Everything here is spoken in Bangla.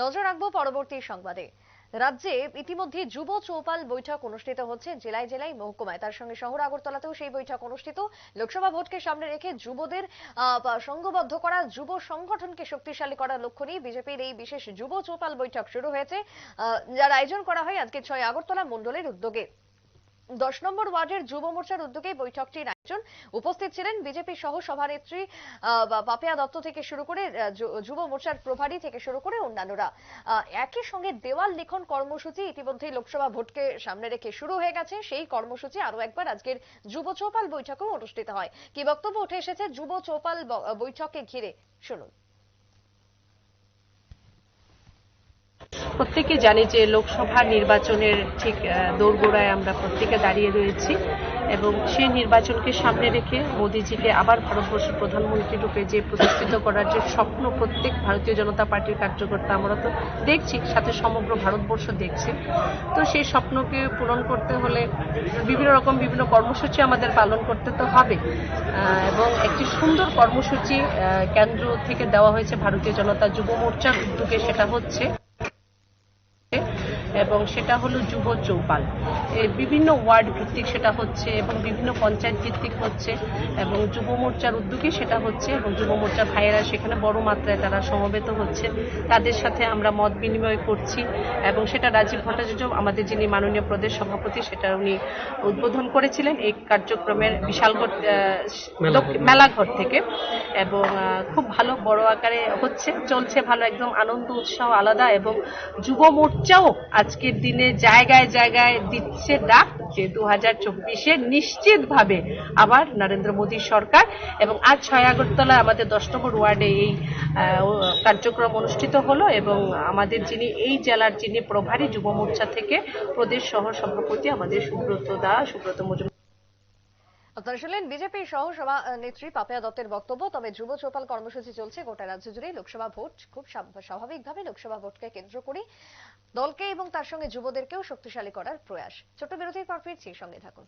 নজর রাখব পরবর্তী সংবাদে। রাজ্যে ইতিমধ্যে যুব চৌপাল বৈঠক অনুষ্ঠিত হচ্ছে জেলায় জেলায় মহকুমায়। তার সঙ্গে শহর আগরতলাতেও সেই বৈঠক অনুষ্ঠিত। লোকসভা ভোটকে সামনে রেখে যুবদের সংঘবদ্ধ করা, যুব সংগঠনকে শক্তিশালী করার লক্ষ্য নিয়ে বিজেপির এই বিশেষ যুব চৌপাল বৈঠক শুরু হয়েছে। যার আয়োজন করা হয় আজকে ছয় আগরতলা মন্ডলের উদ্যোগে। দশ নম্বর ওয়ার্ডের যুব মোর্চার উদ্যোগে বৈঠকটির আয়োজন। উপস্থিত ছিলেন বিজেপি সহ সভানেত্রী পাপিয়া দত্ত থেকে শুরু করে যুব মোর্চার প্রভারী থেকে শুরু করে অন্যান্যরা। একই সঙ্গে দেওয়াল লিখন কর্মসূচি ইতিমধ্যেই লোকসভা ভোটকে সামনে রেখে শুরু হয়ে গেছে। সেই কর্মসূচি আরও একবার আজকের যুব চৌপাল বৈঠকেও অনুষ্ঠিত হয়। কি বক্তব্য উঠে এসেছে? যুব চৌপাল ব- বৈঠককে ঘিরে। শুনুন। প্রত্যেকে জানি যে লোকসভা নির্বাচনের ঠিক দোরগোড়ায় আমরা প্রত্যেকে দাঁড়িয়ে রয়েছি এবং সেই নির্বাচনকে সামনে রেখে মোদিজিকে আবার ভারতবর্ষের প্রধানমন্ত্রী রূপে যে প্রতিষ্ঠিত করার যে স্বপ্ন প্রত্যেক ভারতীয় জনতা পার্টির কার্যকর্তা আমরা তো দেখছি, সাথে সমগ্র ভারতবর্ষ দেখছে। তো সেই স্বপ্নকে পূরণ করতে হলে বিভিন্ন রকম বিভিন্ন কর্মসূচি আমাদের পালন করতে তো হবে এবং একটি সুন্দর কর্মসূচি কেন্দ্র থেকে দেওয়া হয়েছে ভারতীয় জনতা যুব মোর্চার উদ্যোগে, সেটা হচ্ছে এবং সেটা হলো যুব চৌপাল। বিভিন্ন ওয়ার্ড ভিত্তিক সেটা হচ্ছে এবং বিভিন্ন পঞ্চায়েত ভিত্তিক হচ্ছে এবং যুব মোর্চার উদ্যোগে সেটা হচ্ছে এবং যুব মোর্চার ভাইয়েরা সেখানে বড় মাত্রায় তারা সমবেত হচ্ছে। তাদের সাথে আমরা মত বিনিময় করছি এবং সেটা রাজীব ভট্টাচার্য আমাদের যিনি মাননীয় প্রদেশ সভাপতি সেটা উনি উদ্বোধন করেছিলেন এই কার্যক্রমের বিশালগড় মেলাঘর থেকে। এবং খুব ভালো বড় আকারে হচ্ছে চলছে ভালো একদম আনন্দ উৎসাহ আলাদা এবং যুব মোর্চাও আজকের দিনে জায়গায় জায়গায় দিচ্ছে ডাক যে দু হাজার চব্বিশে নিশ্চিতভাবে আবার নরেন্দ্র মোদী সরকার এবং আজ ছয় আগরতলা আমাদের দশ নম্বর ওয়ার্ডে এই কার্যক্রম অনুষ্ঠিত হলো এবং আমাদের যিনি এই জেলার যিনি প্রভারী যুব মোর্চা থেকে প্রদেশ সহ সভাপতি আমাদের সুব্রত দা, সুব্রত মজুমদার। আপনারা বিজেপি সহ সভা নেত্রী পাপিয়া দত্তের বক্তব্য। তবে যুব চৌপাল কর্মসূচি চলছে, গোটা রাজ্য জুড়ে লোকসভা ভোট। খুব স্বাভাবিকভাবে লোকসভা ভোটকে কেন্দ্র করে দলকে এবং তার সঙ্গে যুবদেরকেও শক্তিশালী করার প্রয়াস। ছোট বিরতির পর ফিরছি সঙ্গে থাকুন।